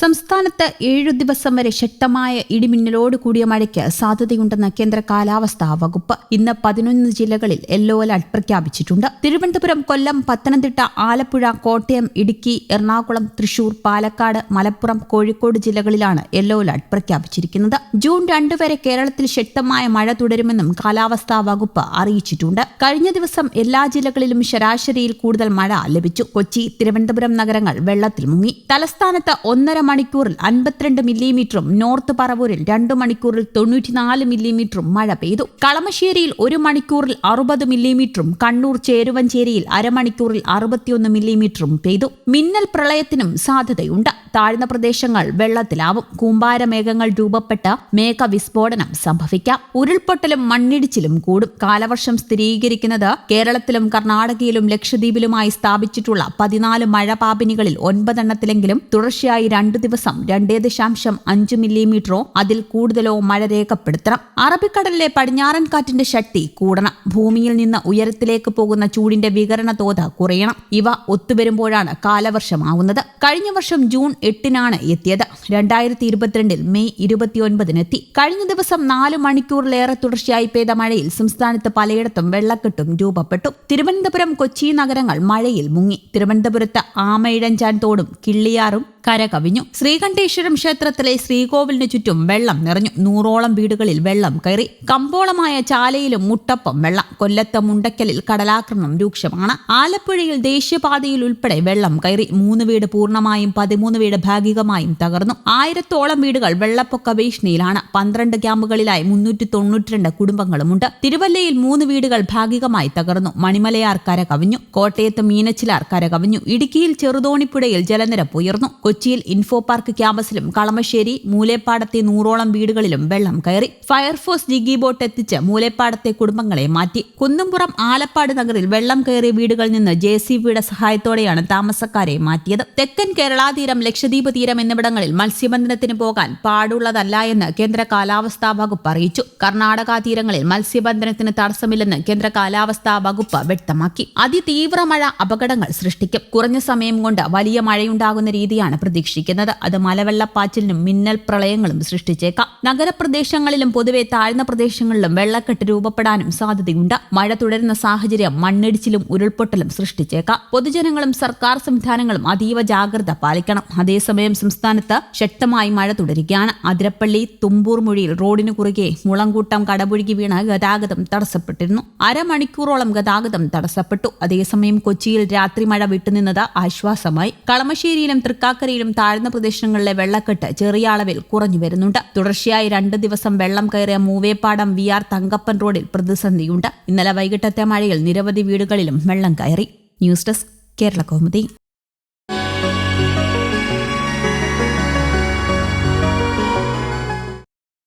സംസ്ഥാനത്ത് ഏഴു ദിവസം വരെ ശക്തമായ ഇടിമിന്നലോട് കൂടിയ മഴയ്ക്ക് സാധ്യതയുണ്ടെന്ന് കേന്ദ്ര കാലാവസ്ഥാ വകുപ്പ് ഇന്ന് പതിനൊന്ന് ജില്ലകളിൽ യെല്ലോ അലർട്ട് പ്രഖ്യാപിച്ചിട്ടുണ്ട്. തിരുവനന്തപുരം കൊല്ലം പത്തനംതിട്ട ആലപ്പുഴ കോട്ടയം ഇടുക്കി എറണാകുളം തൃശൂർ പാലക്കാട് മലപ്പുറം കോഴിക്കോട് ജില്ലകളിലാണ് യെല്ലോ അലർട്ട് പ്രഖ്യാപിച്ചിരിക്കുന്നത്. ജൂൺ രണ്ട് വരെ കേരളത്തിൽ ശക്തമായ മഴ തുടരുമെന്നും കാലാവസ്ഥാ വകുപ്പ് അറിയിച്ചിട്ടുണ്ട്. കഴിഞ്ഞ ദിവസം എല്ലാ ജില്ലകളിലും ശരാശരിയിൽ കൂടുതൽ മഴ ലഭിച്ചു. കൊച്ചി തിരുവനന്തപുരം നഗരങ്ങൾ വെള്ളത്തിൽ മുങ്ങി. തലസ്ഥാനത്ത് ഒന്നര മണിക്കൂറിൽ അൻപത്തിരണ്ട് മില്ലിമീറ്ററും നോർത്ത് പറവൂരിൽ രണ്ട് മണിക്കൂറിൽ തൊണ്ണൂറ്റിനാല് മില്ലിമീറ്ററും മഴ പെയ്തു. കളമശ്ശേരിയിൽ ഒരു മണിക്കൂറിൽ അറുപത് മില്ലിമീറ്ററും കണ്ണൂർ ചേരുവഞ്ചേരിയിൽ അരമണിക്കൂറിൽ അറുപത്തിയൊന്ന് മില്ലിമീറ്ററും പെയ്തു. മിന്നൽ പ്രളയത്തിനും സാധ്യതയുണ്ട്. താഴ്ന്ന പ്രദേശങ്ങൾ വെള്ളത്തിലാവും. കൂമ്പാരമേഘങ്ങൾ രൂപപ്പെട്ട് മേഘവിസ്ഫോടനം സംഭവിക്കാം. ഉരുൾപൊട്ടലും മണ്ണിടിച്ചിലും കൂടും. കാലവർഷം സ്ഥിരീകരിക്കുന്നത് കേരളത്തിലും കർണാടകയിലും ലക്ഷദ്വീപിലുമായി സ്ഥാപിച്ചിട്ടുള്ള പതിനാല് മഴപാപിനികളിൽ ഒൻപതെണ്ണത്തിലെങ്കിലും തുടർച്ചയായി രണ്ടു ദിവസം രണ്ടേ ദശാംശം അഞ്ച് മില്ലിമീറ്ററോ അതിൽ കൂടുതലോ മഴ രേഖപ്പെടുത്തണം. അറബിക്കടലിലെ പടിഞ്ഞാറൻ കാറ്റിന്റെ ശക്തി കൂടണം. ഭൂമിയിൽ നിന്ന് ഉയരത്തിലേക്ക് പോകുന്ന ചൂടിന്റെ വികരണ തോത് കുറയണം. ഇവ ഒത്തുവരുമ്പോഴാണ് കാലവർഷമാവുന്നത്. കഴിഞ്ഞ വർഷം ജൂൺ എട്ടിനാണ് എത്തിയത്. രണ്ടായിരത്തി ഇരുപത്തിരണ്ടിൽ മെയ് ഇരുപത്തിയൊൻപതിനെത്തി. കഴിഞ്ഞ ദിവസം നാല് മണിക്കൂറിലേറെ തുടർച്ചയായി പെയ്ത മഴയിൽ സംസ്ഥാനത്ത് പലയിടത്തും വെള്ളക്കെട്ടും രൂപപ്പെട്ടു. തിരുവനന്തപുരം കൊച്ചി നഗരങ്ങൾ മഴയിൽ മുങ്ങി. തിരുവനന്തപുരത്ത് ആമയിഴഞ്ചാൻ തോടും കിള്ളിയാറും കരകവിഞ്ഞു. ശ്രീകണ്ഠേശ്വരം ക്ഷേത്രത്തിലെ ശ്രീകോവിലിന് ചുറ്റും വെള്ളം നിറഞ്ഞു. നൂറോളം വീടുകളിൽ വെള്ളം കയറി. കമ്പോളമായ ചാലയിലും മുട്ടപ്പം വെള്ളം. കൊല്ലത്ത് മുണ്ടക്കലിൽ കടലാക്രമണം രൂക്ഷമാണ്. ആലപ്പുഴയിൽ ദേശീയപാതയിൽ ഉൾപ്പെടെ വെള്ളം കയറി. മൂന്ന് വീട് പൂർണമായും പതിമൂന്ന് വീട് ഭാഗികമായും തകർന്നു. ആയിരത്തോളം വീടുകൾ വെള്ളപ്പൊക്ക ഭീഷണിയിലാണ്. പന്ത്രണ്ട് ക്യാമ്പുകളിലായി മുന്നൂറ്റി തൊണ്ണൂറ്റിരണ്ട് കുടുംബങ്ങളുമുണ്ട്. തിരുവല്ലയിൽ മൂന്ന് വീടുകൾ ഭാഗികമായി തകർന്നു. മണിമലയാർ കര കവിഞ്ഞു കോട്ടയത്ത് മീനച്ചിലാർ കര കവിഞ്ഞു ഇടുക്കിയിൽ ചെറുതോണിപ്പുഴയിൽ ജലനിരപ്പ് ഉയർന്നു. കൊച്ചിയിൽ ഇൻഫോ പാർക്ക് ക്യാമ്പസിലും കളമശ്ശേരി മൂലേപ്പാടത്തെ നൂറോളം വീടുകളിലും വെള്ളം കയറി. ഫയർഫോഴ്സ് ജിഗി ബോട്ട് എത്തിച്ച് മൂലേപ്പാടത്തെ കുടുംബങ്ങളെ മാറ്റി. കുന്നുംപുറം ആലപ്പാട് നഗറിൽ വെള്ളം കയറിയ വീടുകളിൽ നിന്ന് ജെ സി ബിയുടെ സഹായത്തോടെയാണ് താമസക്കാരെ മാറ്റിയത്. തെക്കൻ കേരളാതീരം ലക്ഷദ്വീപ് തീരം എന്നിവിടങ്ങളിൽ മത്സ്യബന്ധനത്തിന് പോകാൻ പാടുള്ളതല്ല എന്ന് കേന്ദ്ര കാലാവസ്ഥാ വകുപ്പ് അറിയിച്ചു. കർണാടക തീരങ്ങളിൽ മത്സ്യബന്ധനത്തിന് തടസ്സമില്ലെന്ന് കേന്ദ്ര കാലാവസ്ഥാ വകുപ്പ് വ്യക്തമാക്കി. അതിതീവ്ര മഴ അപകടങ്ങൾ സൃഷ്ടിക്കും. കുറഞ്ഞ സമയം കൊണ്ട് വലിയ മഴയുണ്ടാകുന്ന രീതിയാണ് പ്രതീക്ഷിക്കുന്നത്. അത് മലവെള്ളപ്പാച്ചിലിനും മിന്നൽ പ്രളയങ്ങളും സൃഷ്ടിച്ചേക്കാം. നഗരപ്രദേശങ്ങളിലും പൊതുവെ താഴ്ന്ന പ്രദേശങ്ങളിലും വെള്ളക്കെട്ട് രൂപപ്പെടാനും സാധ്യതയുണ്ട്. മഴ തുടരുന്ന സാഹചര്യം മണ്ണിടിച്ചിലും ഉരുൾപൊട്ടലും സൃഷ്ടിച്ചേക്കാം. പൊതുജനങ്ങളും സർക്കാർ സംവിധാനങ്ങളും അതീവ ജാഗ്രത പാലിക്കണം. അതേസമയം സംസ്ഥാനത്ത് ശക്തമായി മഴ തുടരുകയാണ്. അതിരപ്പള്ളി തുമ്പൂർ മൊഴിയിൽ റോഡിന് കുറുകെ മുളങ്കൂട്ടം കടപുഴുകി വീണ് ഗതാഗതം തടസ്സപ്പെട്ടിരുന്നു. അരമണിക്കൂറോളം ഗതാഗതം തടസ്സപ്പെട്ടു. അതേസമയം കൊച്ചിയിൽ രാത്രി മഴ വിട്ടുനിന്നത് ആശ്വാസമായി. കളമശ്ശേരിയിലും തൃക്കാക്കരയിലും താഴ്ന്ന പ്രദേശങ്ങളിലെ വെള്ളക്കെട്ട് ചെറിയ അളവിൽ കുറഞ്ഞു വരുന്നുണ്ട്. തുടർച്ചയായി രണ്ട് ദിവസം വെള്ളം കയറിയ മൂവേപ്പാടം വി ആർ തങ്കപ്പൻ റോഡിൽ പ്രതിസന്ധിയുണ്ട്. ഇന്നലെ വൈകിട്ടത്തെ മഴയിൽ നിരവധി വീടുകളിലും വെള്ളം കയറി. News desk Kerala Kaumudi.